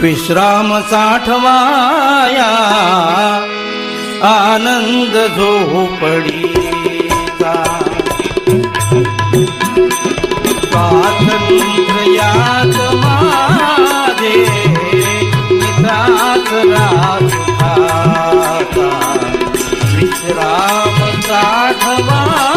विश्राम साठवाया आनंद झोपडी स्वातंत्र्यात माझे विश्राम साठवा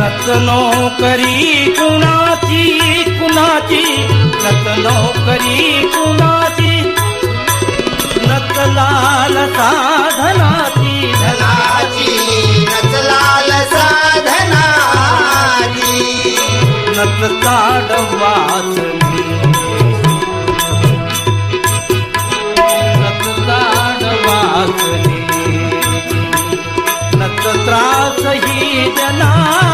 रत्नो करी कुणाची कुणाची? रत्नो करी कुणाची? नतलाल साधनाची. धनाची नतलाल साधनाची. नत काढ ત્રાસહી જના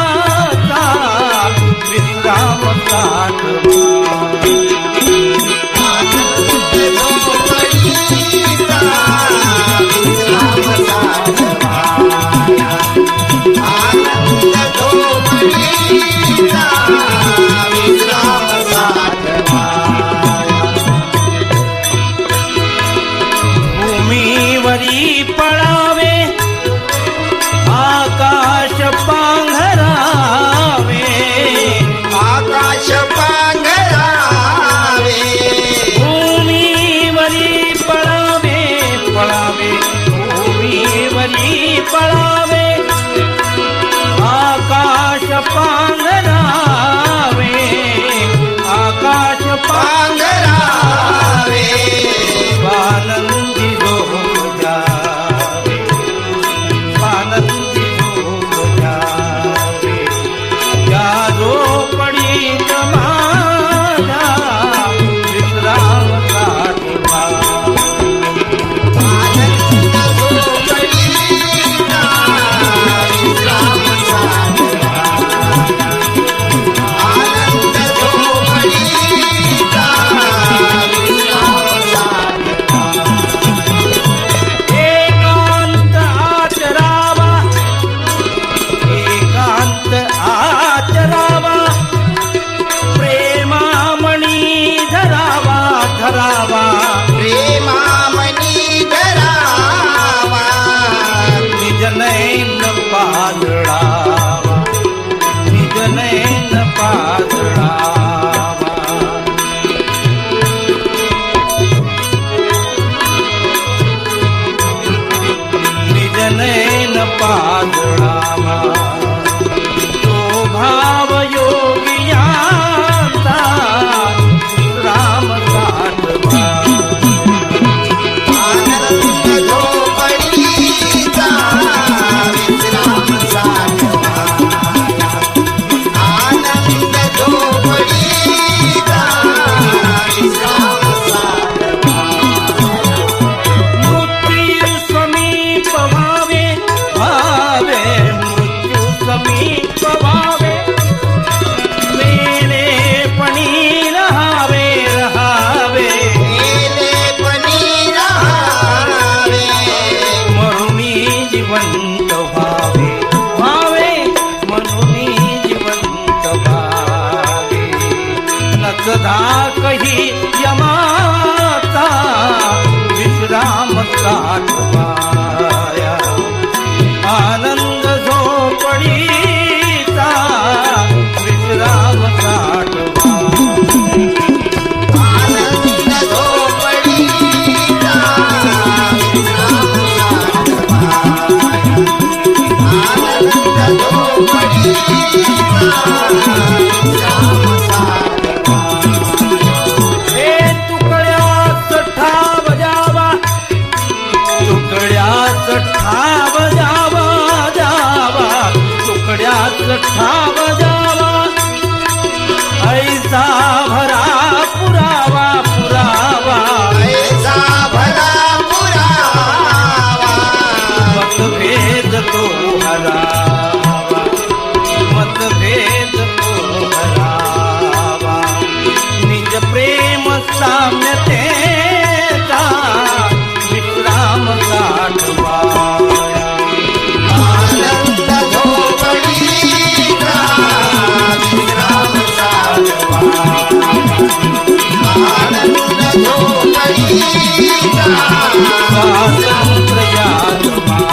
fala. સદા કહી યમાતા વિશ્રામ કાઢવા आनंद झोपडीचा स्वातंत्र्य यात्रा